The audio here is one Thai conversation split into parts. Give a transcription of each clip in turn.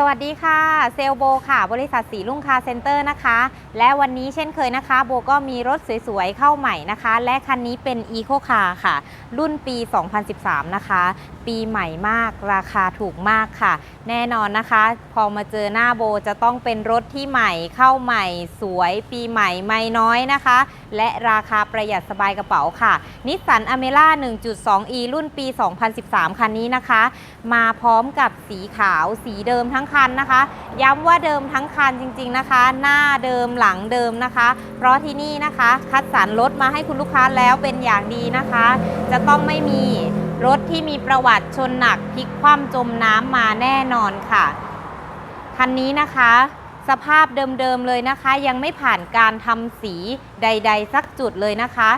สวัสดีค่ะ เซลโบค่ะ บริษัทสีลุ่งคาเซ็นเตอร์นะคะ และวันนี้เช่นเคยนะคะ โบก็มีรถสวยๆ เข้าใหม่นะคะ และคันนี้เป็น e c o Car ค่ะ รุ่นปี 2013 นะคะ ปีใหม่มากราคาถูกมากค่ะ แน่นอนนะคะ พอมาเจอหน้าโบจะต้องเป็นรถที่ใหม่เข้าใหม่สวยปีใหม่ไม่น้อยนะคะ และราคาประหยัดสบายกระเป๋าค่ะนิสสันอเมร่า 1.2e รุ่นปี 2013 คันนี้นะคะ มาพร้อมกับสีขาวสีเดิมทั้งคันนะคะ ย้ำว่าเดิมทั้งคันจริง ๆนะคะ หน้าเดิมหลังเดิมนะคะ เพราะที่นี่นะคะ คัดสรรรถมาให้คุณลูกค้าแล้วเป็นอย่างดีนะคะ จะต้องไม่มีรถที่มีประวัติชนหนักพลิกคว่ำจมน้ำมาแน่นอนค่ะ คันนี้นะคะ สภาพเดิมๆเลยนะคะ ยังไม่ผ่านการทำสีใด ๆ สักจุดเลยนะคะ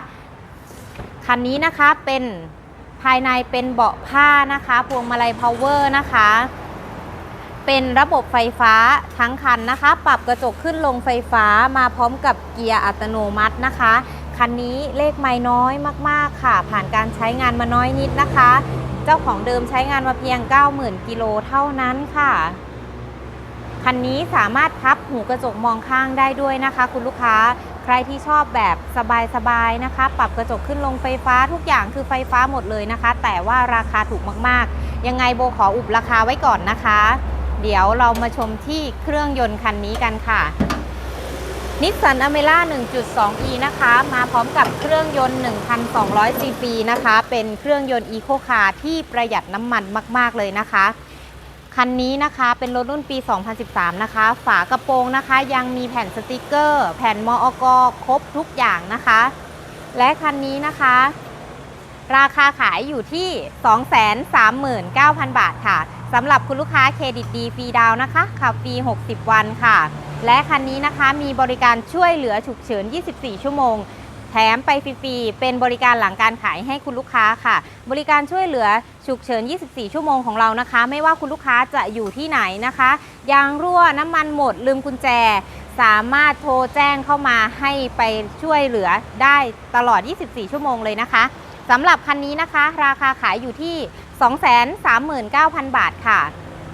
คันนี้นะคะเป็นภายในเป็นเบาะผ้านะคะ พวงมาลัยพาวเวอร์นะคะ เป็นระบบไฟฟ้าทั้งคันนะคะ ปรับกระจกขึ้นลงไฟฟ้ามาพร้อมกับเกียร์อัตโนมัตินะคะ คันนี้เลขไม่น้อยมากๆค่ะ ผ่านการใช้งานมาน้อยนิดนะคะ เจ้าของเดิมใช้งานมาเพียง 90,000 กิโลเท่านั้นค่ะคันนี้สามารถพับหูกระจกมองข้างได้ด้วยนะคะ คุณลูกค้าใครที่ชอบแบบสบายๆนะคะ ปรับกระจกขึ้นลงไฟฟ้าทุกอย่างคือไฟฟ้าหมดเลยนะคะ แต่ว่าราคาถูกมากๆ ยังไงโบขออุบราคาไว้ก่อนนะคะ เดี๋ยวเรามาชมที่เครื่องยนต์คันนี้กันค่ะนิสสันอเมร่า 1.2e นะคะ มาพร้อมกับเครื่องยนต์ 1,200 cc นะคะ เป็นเครื่องยนต์ Eco Car ที่ประหยัดน้ำมันมาก ๆ เลยนะคะ คันนี้นะคะเป็นรถรุ่นปี 2013 นะคะ ฝากระโปรงนะคะ ยังมีแผ่นสติกเกอร์ แผ่นมอกครบทุกอย่างนะคะ และคันนี้นะคะ ราคาขายอยู่ที่ 239,000 บาทค่ะสำหรับคุณลูกค้าเครดิตดีฟรีดาวนะคะขับฟรี 60 วันค่ะ และคันนี้นะคะมีบริการช่วยเหลือฉุกเฉิน 24 ชั่วโมง แถมไปฟรีๆ เป็นบริการหลังการขายให้คุณลูกค้าค่ะ บริการช่วยเหลือฉุกเฉิน 24 ชั่วโมงของเรานะคะ ไม่ว่าคุณลูกค้าจะอยู่ที่ไหนนะคะ ยางรั่วน้ำมันหมดลืมกุญแจสามารถโทรแจ้งเข้ามาให้ไปช่วยเหลือได้ตลอด 24 ชั่วโมงเลยนะคะ สำหรับคันนี้นะคะ ราคาขายอยู่ที่ 239,000 บาทค่ะ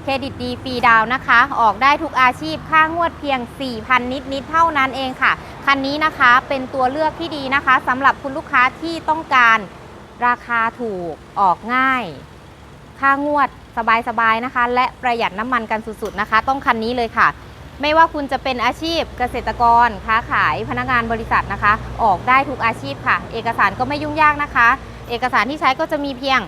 เครดิตดีฟรีดาวนะคะ ออกได้ทุกอาชีพค่างวดเพียง 4,000นิดนิดๆเท่านั้นเองค่ะ คันนี้นะคะเป็นตัวเลือกที่ดีนะคะสำหรับคุณลูกค้าที่ต้องการราคาถูกออกง่าย ค่างวดสบายๆนะคะ และประหยัดน้ำมันกันสุดๆนะคะ ต้องคันนี้เลยค่ะ ไม่ว่าคุณจะเป็นอาชีพเกษตรกร ค้าขายพนักงานบริษัทนะคะ ออกได้ทุกอาชีพค่ะ เอกสารก็ไม่ยุ่งยากนะคะ เอกสารที่ใช้ก็จะมีเพียง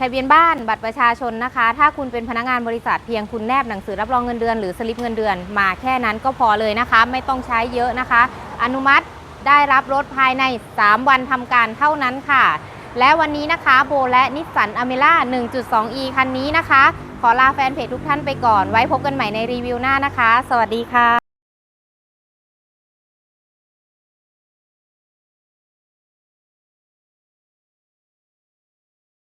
ทะเบียนบ้านบัตรประชาชนนะคะ ถ้าคุณเป็นพนักงานบริษัทเพียงคุณแนบหนังสือรับรองเงินเดือนหรือสลิปเงินเดือน มาแค่นั้นก็พอเลยนะคะ ไม่ต้องใช้เยอะนะคะ อนุมัติได้รับรถภายใน 3 วันทำการเท่านั้นค่ะ และวันนี้นะคะโบและนิสสันอเมร่า 1.2e คันนี้นะคะ ขอลาแฟนเพจทุกท่านไปก่อน ไว้พบกันใหม่ในรีวิวหน้านะคะ สวัสดีค่ะ